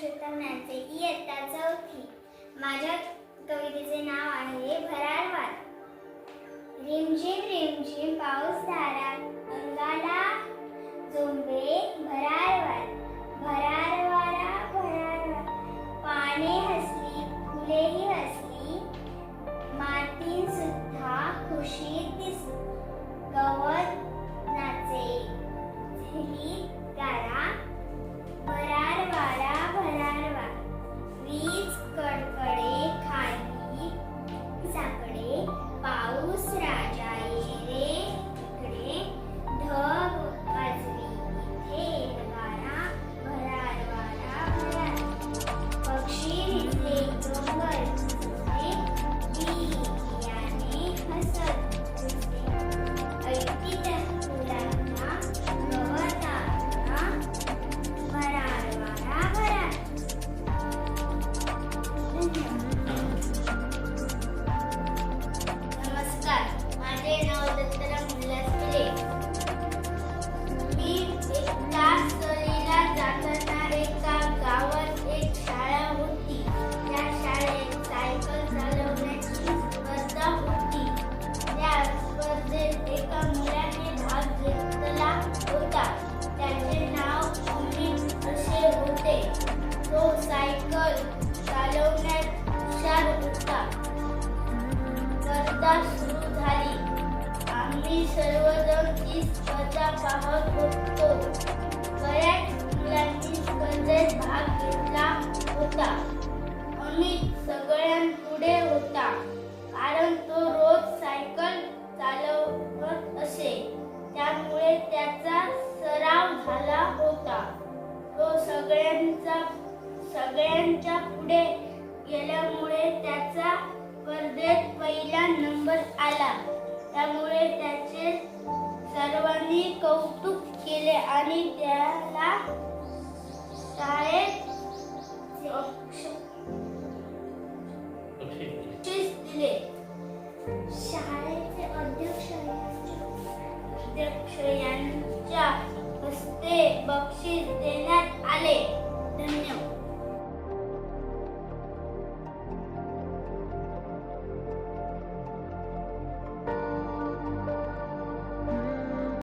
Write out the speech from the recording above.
पुरुषोत्तम यांचे इयत्ता चौथी माझ्या कवितेचे नाव आहे भरारवाद रिमझिम रिमझिम पाऊस धारा अंगाला झोंबे भरार भरारवारा भरार पाने हसली फुलेही हसली. मातीसुद्धा खुशीत आम्ही सर्वजण ती स्पर्धा पाहत होतो. बऱ्याच मुलांनी स्पर्धेत भाग घेतला होता. अमित सगळ्यांपुढे होता कारण तो रोज सायकल चालवत असे. त्यामुळे त्याचा सराव झाला होता. तो सगळ्यांचा सगळ्यांच्या पुढे गेल्यामुळे त्याचा स्पर्धेत पहिला नंबर आला. त्यामुळे त्याचे सर्वांनी कौतुक केले आणि त्याला शाळेत दिले. शाळेचे अध्यक्ष अध्यक्ष यांच्या हस्ते बक्षीस देण्यात आले.